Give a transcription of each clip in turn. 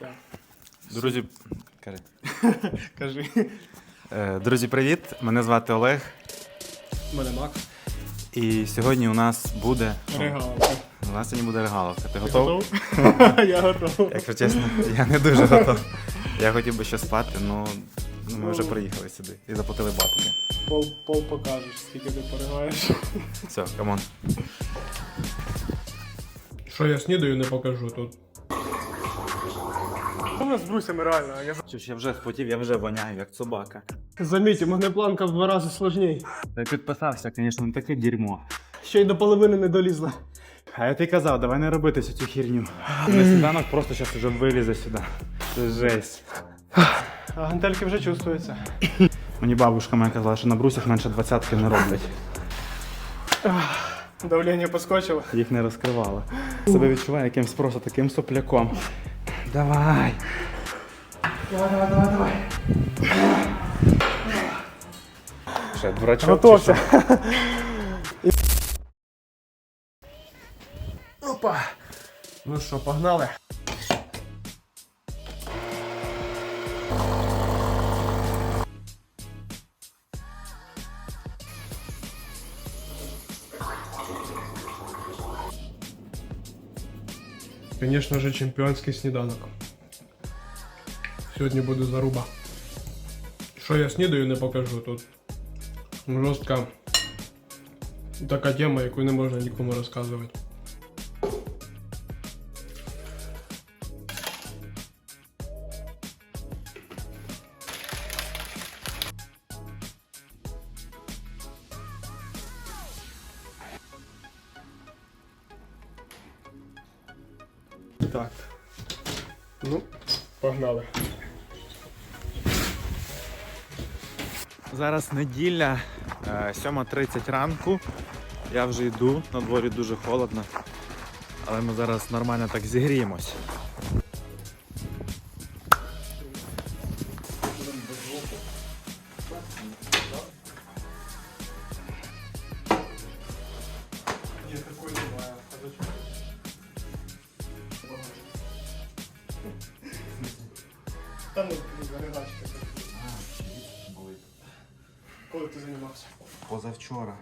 Так. Друзі, кажи. Кажи. Е, Друзі, привіт! Мене звати Олег. Мене Макс. І сьогодні у нас буде. Регалка. У нас сьогодні буде регаловка. Ти Ти готов? готов? Я готов. Якщо чесно, я не дуже готов. Я хотів би ще спати, ну ми вже приїхали сюди і заплатили бабки. Пол, пол покажеш, скільки ти перегаєш. Все, камон. Що я снідаю, не покажу тут. У нас з брусями реально. Я... Що я вже спотів, я вже воняю, як собака. Заміть, у мене планка в два рази сложній. Та підписався, звісно, не таке дерьмо. Ще й до половини не долізла. А я ти казав, давай не робити цю херню. На сніданок просто зараз вже вилізе сюди. Це жесть. А гантельки вже чувствуються. Мені бабушка моя казала, що на брусях менше двадцятки не роблять. Давлення поскочило. Їх не розкривала. Себе відчуваю якимсь просто таким сопляком. Давай. Давай, давай, давай, давай. Ще дурачок. Готовся. Опа. Ну що, погнали? Звісно же, чемпіонський сніданок. Сьогодні буде заруба. Що я снідаю, не покажу тут. Жорстка така тема, яку не можна нікому розказувати. Так. Ну, погнали. Зараз неділя, е, 7.30 ранку. Я вже йду, на дворі дуже холодно. Але ми зараз нормально так зігріємось. Коли ти займався? Позавчора.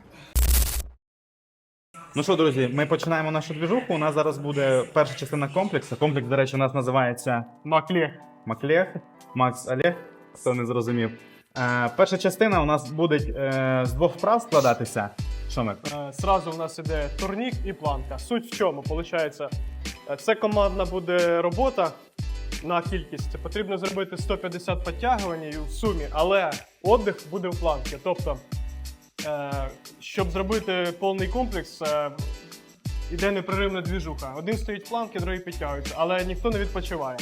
Ну що, друзі, ми починаємо нашу двіжуху. У нас зараз буде перша частина комплексу. Комплекс, до речі, у нас називається Маклі. Маклех, Макс Олег, хто не зрозумів. Е, перша частина у нас буде е, з двох вправ складатися. Що ми? Е, Сразу в нас іде турнік і планка. Суть в чому? Получається, е, це командна буде робота на кількість. Це Потрібно зробити 150 підтягувань і в сумі, але віддих буде в планці. Тобто, е, щоб зробити повний комплекс, е, іде непреривна двіжуха. Один стоїть в планці, другий підтягується, але ніхто не відпочиває.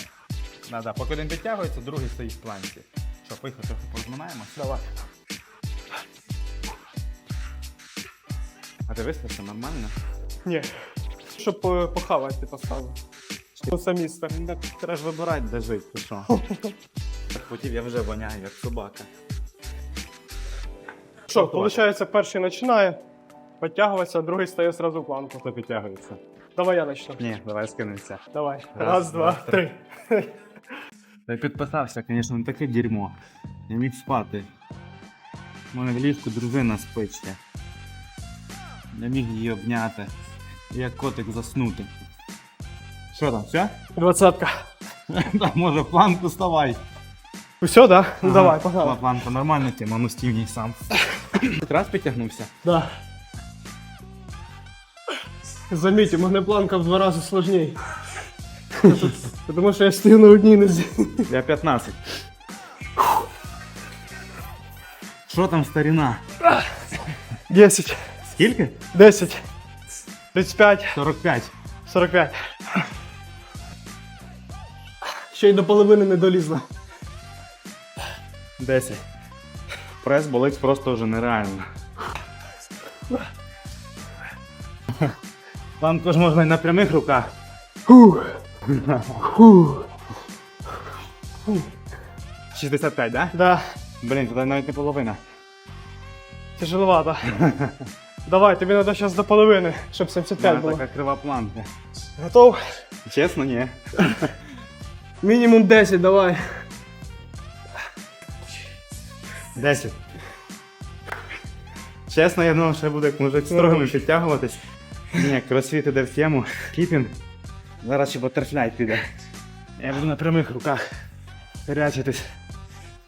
Да, да. Поки один підтягується, другий стоїть в планці. Що, поїхали трохи порозминаємося. Давай. А ти вистався нормально? Ні. Щоб е, похавати ти поставив. Ну, самі ста- Треба ж вибирати, де жити, ти що? Так хотів, я вже воняю, як собака. Що, виходить, перший починає підтягуватися, а другий стає зразу в планку. Хто підтягується? Давай я почну. Ні, давай скинемося. Давай. Раз, Раз, два, три. Та підписався, звісно, не таке дерьмо. Я міг спати. У мене в ліжку дружина спить ще. Я міг її обняти. Як котик заснути. Що там, все? Двадцятка. Так, може, в планку ставай. Все, да? Ну Ага, давай, погнали. Планка, нормальна тема, ну стів їй сам. Хоч раз підтягнувся. Да. Заміть, у мене планка в два рази сложній. Тому що я стою на одній нозі. Я 15. Що там старіна? 10, Скільки? 10, 35, 45. 45. Ще й до половини не долізла. 10. Прес болить просто вже нереально. Планку ж можна і на прямих руках. Фух. Фух. 65, да? Да, Блін, туди навіть не половина. тяжеловато. Давай, тобі треба зараз до половини, щоб У 75 мене було. така крива планка. Готов? Чесно, ні. Мінімум 10, давай. 10. Чесно, я думав, що я буду як мужик строгими підтягуватись. Ні, кросфіт іде в тему. Кіпінг. Зараз ще батерфляй піде. Я буду на прямих руках перячитись.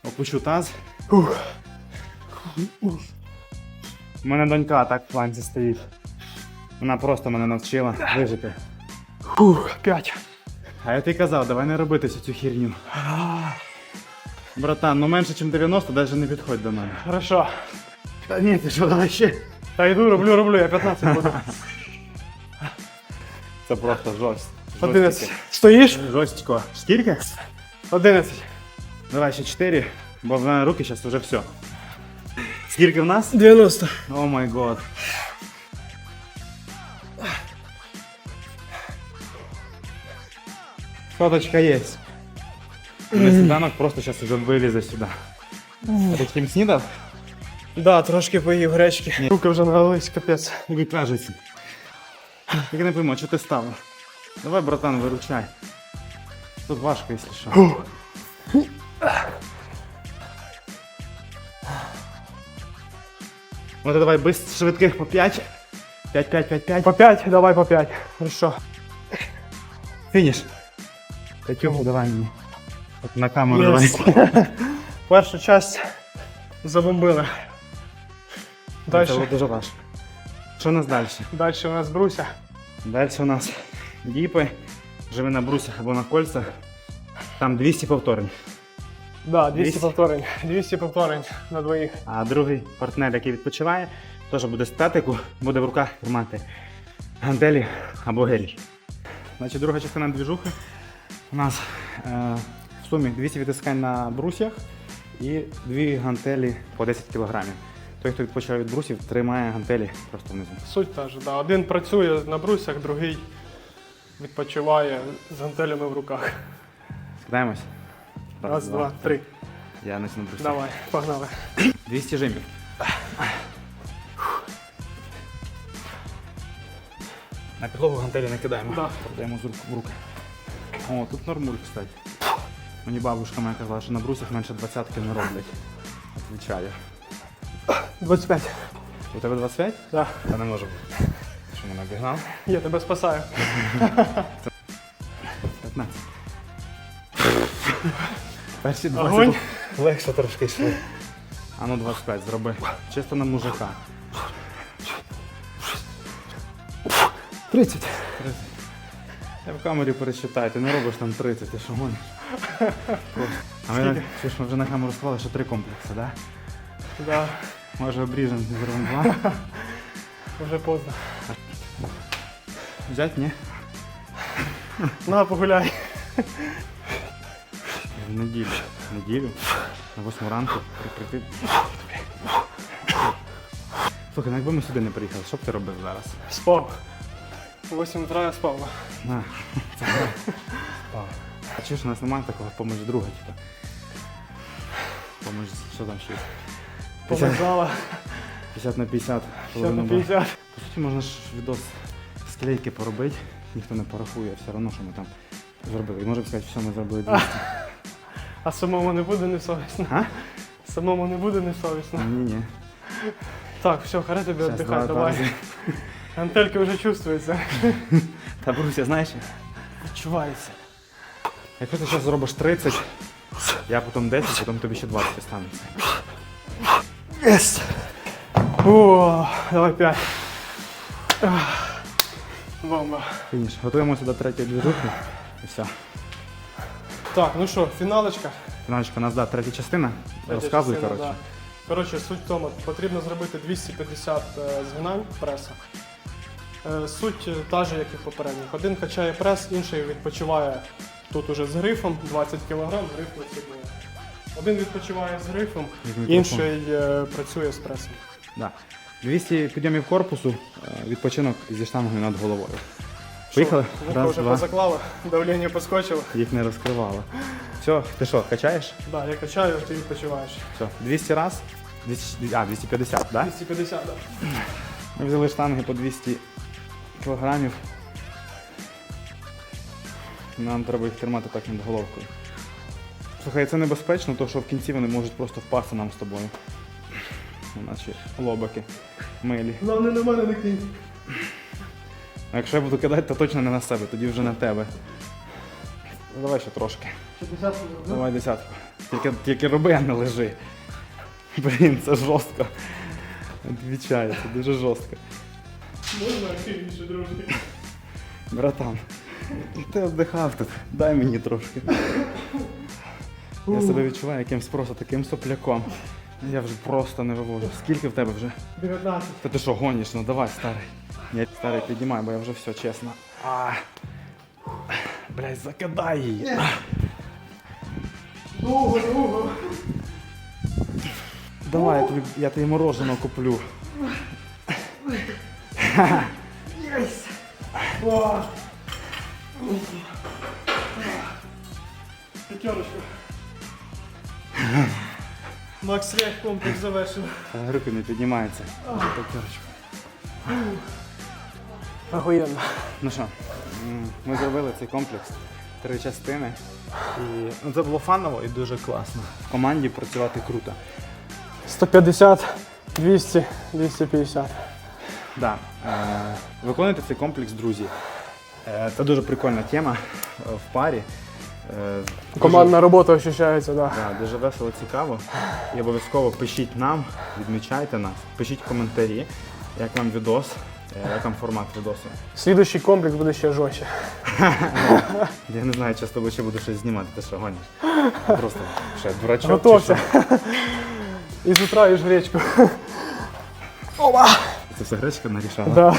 Опущу таз. У мене донька так в планці стоїть. Вона просто мене навчила вижити. Фух, 5. А я ти казав, давай не робити всю цю херню. Братан, ну менше, ніж 90, навіть не підходь до мене. Хорошо. Та ні, ти що, давай ще. Та йду, роблю, роблю, я 15 буду. Це просто жорст. 11. Стоїш? Жорстко. Скільки? 11. Давай ще 4, бо в мене руки зараз вже все. Скільки в нас? 90. О май год. Фоточка є. На сніданок просто зараз вже вилізе сюди. А ти втім снідав? Да, трошки поїв гречки. Руки вже налились, капець. Тобі кажеться. Тільки не пойму, що ти став? Давай, братан, виручай. Тут важко, якщо що. Ну ти давай без швидких по 5. 5, 5, 5, 5. По 5, давай по 5. Хорошо. Фініш. П'ятюху давай мені. От на камеру Єс. давай. Першу часть забомбили. Це Дальше. було дуже важко. Що у нас далі? Далі у нас бруся. Далі у нас діпи. Живи на брусях або на кольцах. Там 200 повторень. Да, 200 200. повторень. 200 повторень на двоїх. А другий партнер, який відпочиває, теж буде статику, буде в руках тримати гантелі або гелі. Значить, друга частина двіжухи. У нас е, в сумі 200 відтискань на брусях і дві гантелі по 10 кг. Той, хто відпочиває від брусів, тримає гантелі просто внизу. Суть та ж, да. Один працює на брусях, другий відпочиває з гантелями в руках. Скидаємось? Раз, два, три. Я на брусі. Давай, погнали. 200 жимів. На підлогу гантелі не кидаємо. Да. Даємо з рук в руки. О, тут нормуль, кстати. Мені бабушка моя казала, що на брусях менше двадцятки не роблять. Отвічаю. 25. У тебе 25? Да. Та не може бути. Що мене обігнав? Я тебе спасаю. 15. Перші 20 Огонь. легше трошки йшли. А ну 25 зроби. Чисто на мужика. 30. Я в камері пересчитаю, ти не робиш там 30, ти що гониш? А ми, чи ж ми вже на камеру склали, що три комплекси, да? Да, Може обріжемо зробимо два? вже поздно. Взять, ні? На, погуляй. В неділю. В неділю. На 8 ранку прикрити. Слухай, ну якби ми сюди не приїхали, що б ти робив зараз? Спав. У 8 утра я спав. На. Спав. А чи ж у нас немає такого поміж друга, типу? Поміж, що там ще? є? 50, Повезала. 50 на 50. 50 на половина 50. По суті, можна ж відос склейки поробити, ніхто не порахує, все одно, що ми там зробили. І можна сказати, що ми зробили 200. А самому не буде несовісно. А? Самому не буде несовісно. Ні, ні. Так, все, хара тобі Щас, віддихай, два давай. Рази. Вже чувствуються. Та Бруся, знаєш, Відчувається. якщо ти зараз зробиш 30, я потім 10, потім тобі ще 20 останеться. Єс! О, давай 5. Бомба. Фініш. Готуємося до третьої движухи. І все. Так, ну що, фіналочка. Фіналочка, у нас да, третя частина. Третя Розказуй, частина, коротше. да. Коротше, суть в тому, потрібно зробити 250 е, згинань преса. Е, Суть е, та ж, як і в попередніх. Один качає прес, інший відпочиває тут уже з грифом, 20 кг, гриф висіднує. Один відпочиває з грифом, інший е, працює з пресом. Да. 200 підйомів корпусу, відпочинок зі штангою над головою. Поїхали? Раз, вже два. позаклали, давлення поскочило. Їх не розкривало. Все, ти що, качаєш? Да, я качаю, ти відпочиваєш. Все, 200 раз. 200, а, 250, так? Да? 250, да. Ми взяли штанги по 200 кілограмів. Нам треба їх тримати так над головкою. Слухай, це небезпечно, тому що в кінці вони можуть просто впасти нам з тобою. У нас ще лобики милі. Головне на мене не кинь. А якщо я буду кидати, то точно не на себе, тоді вже на тебе. Ну, Давай ще трошки. 60 Давай десятку. Тільки, тільки роби, а не лежи. Блін, це жорстко. Відвічаю, це дуже жорстко. Можна активніше, дружки? Братан, ти віддихав тут, дай мені трошки. Я себе відчуваю якимсь просто таким сопляком. Я вже просто не вивожу. Скільки в тебе вже? 19. Та ти що гониш? Ну давай, старий. Я старий піднімай, бо я вже все чесно. А. Блять, закидай її. Довго, довго. Давай, я тобі, я тобі мороженого куплю. О! П'ятерочку. Макс Рех комплекс завершено. А, Руки не піднімаються. П'ятерочку. Охуєнно. Ну що, ми зробили цей комплекс. Три частини. І ну, це було фаново і дуже класно. В команді працювати круто. 150, 200, 250. Да. Е, виконуйте цей комплекс, друзі. Е, це дуже прикольна тема е, в парі. Дуже- Командна робота ощущається, да. Да, дуже весело, цікаво. І обов'язково пишіть нам, відмічайте нас, пишіть коментарі, як вам відос, як вам формат відосу. Слідуючий комплекс буде ще жорстче. Я не знаю, чи з тобою ще буду щось знімати, ти що гониш? Просто ще дурачок. Готовся. І з утра їж гречку. Це все гречка нарішала. Да.